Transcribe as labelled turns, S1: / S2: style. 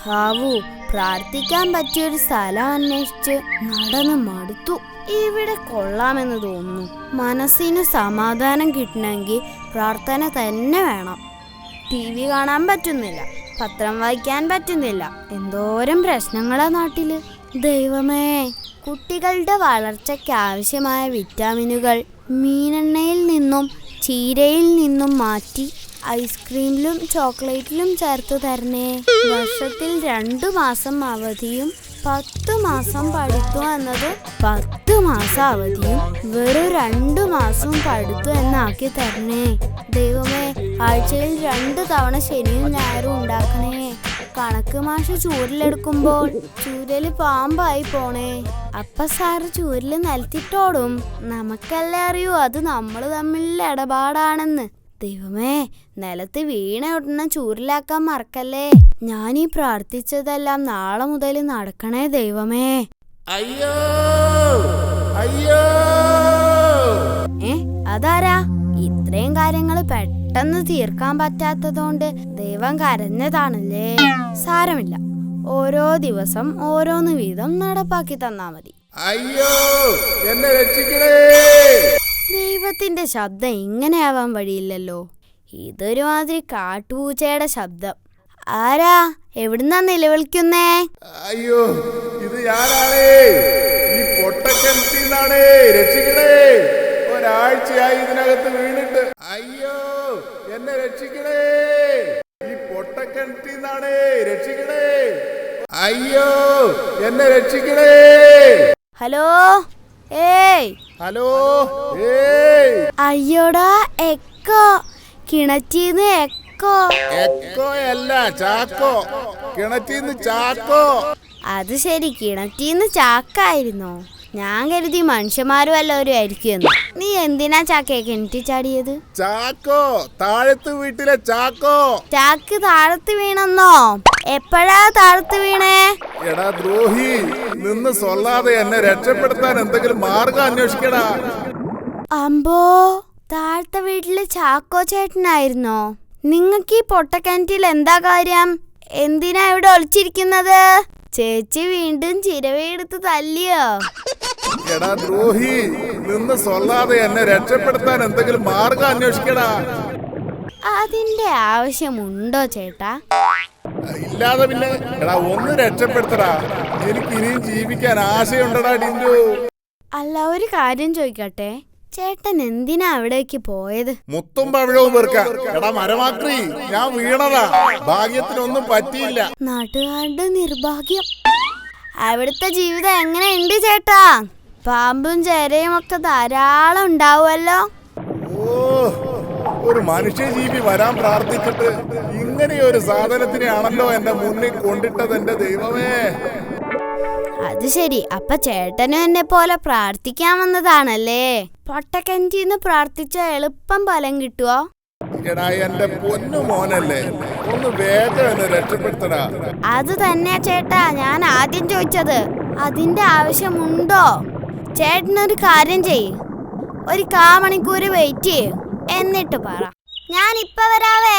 S1: ഹാവു പ്രാർത്ഥിക്കാൻ പറ്റിയൊരു സ്ഥലം അന്വേഷിച്ച് നടന്ന് മടുത്തു. ഇവിടെ കൊള്ളാമെന്ന് തോന്നുന്നു. മനസ്സിന് സമാധാനം കിട്ടണമെങ്കിൽ പ്രാർത്ഥന തന്നെ വേണം. ടി വി കാണാൻ പറ്റുന്നില്ല പത്രം വായിക്കാൻ പറ്റുന്നില്ല എന്തോരം പ്രശ്നങ്ങളാ നാട്ടിൽ. ദൈവമേ കുട്ടികളുടെ വളർച്ചയ്ക്ക് ആവശ്യമായ വിറ്റാമിനുകൾ മീനെണ്ണയിൽ നിന്നും ചീരയിൽ നിന്നും മാറ്റി. ഐസ്ക്രീമിലും ചോക്ലേറ്റിലും ചേർത്ത് തരണേ. വർഷത്തിൽ രണ്ടു മാസം അവധിയും പത്ത് മാസം പഠിത്തു എന്നത് പത്ത് മാസം അവധിയും വെറും രണ്ടു മാസവും പഠിത്തു എന്നാക്കി തരണേ. ദൈവമേ ആഴ്ചയിൽ രണ്ട് തവണ ശനിയും ഞായറും ഉണ്ടാക്കണേ. കണക്ക് മാഷ് ചൂരിലെടുക്കുമ്പോൾ ചൂരൽ പാമ്പായി പോണേ. അപ്പ സാറ് ചൂരിൽ നിലത്തിട്ടോടും. നമുക്കല്ലേ അറിയൂ അത് നമ്മൾ തമ്മിലുള്ള ഇടപാടാണെന്ന്. ദൈവമേ നിലത്ത് വീണ ഉടനെ ചൂരിലാക്കാൻ മറക്കല്ലേ? ഞാൻ ഈ പ്രാർത്ഥിച്ചതെല്ലാം നാളെ മുതൽ നടക്കണേ ദൈവമേ.
S2: അയ്യോ അയ്യോ.
S1: ഏ അതാരാ? ഇത്രയും കാര്യങ്ങൾ പെട്ടെന്ന് തീർക്കാൻ പറ്റാത്തതുകൊണ്ട് ദൈവം കരഞ്ഞതാണല്ലേ? സാരമില്ല. ഓരോ ദിവസം ഓരോന്ന് വീതം നടപ്പാക്കി തന്നാ മതി.
S2: അയ്യോ എന്നെ രക്ഷിക്കണേ.
S1: ദൈവത്തിന്റെ ശബ്ദം ഇങ്ങനെയാവാൻ വഴിയില്ലല്ലോ. ഇതൊരു മാതിരി കാട്ടുപൂച്ചയുടെ ശബ്ദം. ആരാ? എവിടുന്നാ നിലവിളിക്കുന്നേ?
S2: അയ്യോ ഇത് ഞാനാണേ. ഈ പൊട്ടക്കിണറ്റിന്നാണേ രക്ഷിക്കണേ. ഒരാഴ്ചയായി ഇതിനകത്ത് വീണിട്ട്. അയ്യോ എന്നെ രക്ഷിക്കണേ. ഈ പൊട്ടക്കിണറ്റിന്നാണേ രക്ഷിക്കണേ. അയ്യോ എന്നെ രക്ഷിക്കണേ.
S1: ഹലോ? ഏയ്.
S2: ഹലോ. ഏയ്.
S1: അയ്യോടാ എക്കോ. കിണറ്റീന്ന് എക്കോ.
S2: എക്കോ അല്ല ചാക്കോ. കിണറ്റീന്ന് ചാക്കോ.
S1: അത് ശരി കിണറ്റീന്ന് ചാക്കായിരുന്നോ. ഞാൻ കരുതി മനുഷ്യന്മാരും എല്ലാവരും ആയിരിക്കും നീ എന്തിനാ ചാക്കയെ കിണറ്റി ചാടിയത്?
S2: ചാക്കോ. താഴത്ത് വീട്ടിലെ ചാക്കോ.
S1: ചാക്ക് താഴത്ത് വീണെന്നോ? എപ്പോഴാ താഴത്ത് വീണേ?
S2: എടാ ദ്രോഹി നിന്ന് സൊല്ലാതെ എന്നെ രക്ഷപ്പെടുത്താൻ എന്തെങ്കിലും മാർഗം അന്വേഷിക്കടാ.
S1: അമ്പോ താഴത്തെ വീട്ടിൽ ചാക്കോ ചേട്ടനായിരുന്നോ? നിങ്ങക്ക് ഈ പൊട്ടക്കിണറ്റിൽ എന്താ കാര്യം? എന്തിനാ ഇവിടെ ഒളിച്ചിരിക്കുന്നത്? ചേച്ചി വീണ്ടും ചിരവയെടുത്ത് തല്ലിയോ?
S2: എടാ ദ്രോഹി നിന്ന് സൊല്ലാതെ എന്നെ രക്ഷപ്പെടുത്താൻ എന്തെങ്കിലും മാർഗം അന്വേഷിക്കടാ.
S1: അതിന്റെ ആവശ്യമുണ്ടോ ചേട്ടാ?
S2: ഇല്ലാതെ പിന്നെ എടാ ഒന്ന് രക്ഷപ്പെടുത്തടാ. എനിക്ക് ഇനിയും ജീവിക്കാൻ ആശയുണ്ടടാ ഡിൻഡു
S1: അല്ല ഒരു കാര്യം ചോദിക്കട്ടെ? ചേട്ടൻ എന്തിനാ അവിടേക്ക് പോയത്?
S2: മുത്തും പവിഴവും വെറുക്ക. എടാ മരമാക്രി ഞാൻ വീണതാ. ഭാഗ്യത്തിനൊന്നും പറ്റിയില്ല.
S1: നാട്ടുകാരുടെ നിർഭാഗ്യം. അവിടുത്തെ ജീവിതം എങ്ങനെയുണ്ട് ചേട്ടാ? പാമ്പും ചേരയും ഒക്കെ ധാരാളം ഉണ്ടാവുമല്ലോ.
S2: ഓ ഒരു മനുഷ്യജീവി വരാൻ പ്രാർത്ഥിച്ചിട്ട് ഇങ്ങനെ ഒരു സാധനത്തിനെയാണല്ലോ എന്റെ മുന്നിൽ കൊണ്ടിട്ടത് എന്റെ ദൈവമേ.
S1: അത് ശരി. അപ്പ ചേട്ടനും എന്നെ പോലെ പ്രാർത്ഥിക്കാൻ വന്നതാണല്ലേ? പൊട്ടക്കഞ്ചിന്ന് പ്രാർത്ഥിച്ച എളുപ്പം ഫലം കിട്ടുവോ?
S2: എടാ എന്റെ പൊന്നു മോനല്ലേ ഒന്ന് വേഗം എന്നെ രക്ഷപ്പെടുത്തടാ.
S1: അത് തന്നെ ചേട്ടാ ഞാൻ ആദ്യം ചോദിച്ചത്. അതിന്റെ ആവശ്യമുണ്ടോ? ചേട്ടനൊരു കാര്യം ചെയ് ഒരു കാ മണിക്കൂർ വെയിറ്റ് ചെയ്യ്. എന്നിട്ട് പറ. ഞാൻ ഇപ്പൊ വരാവേ.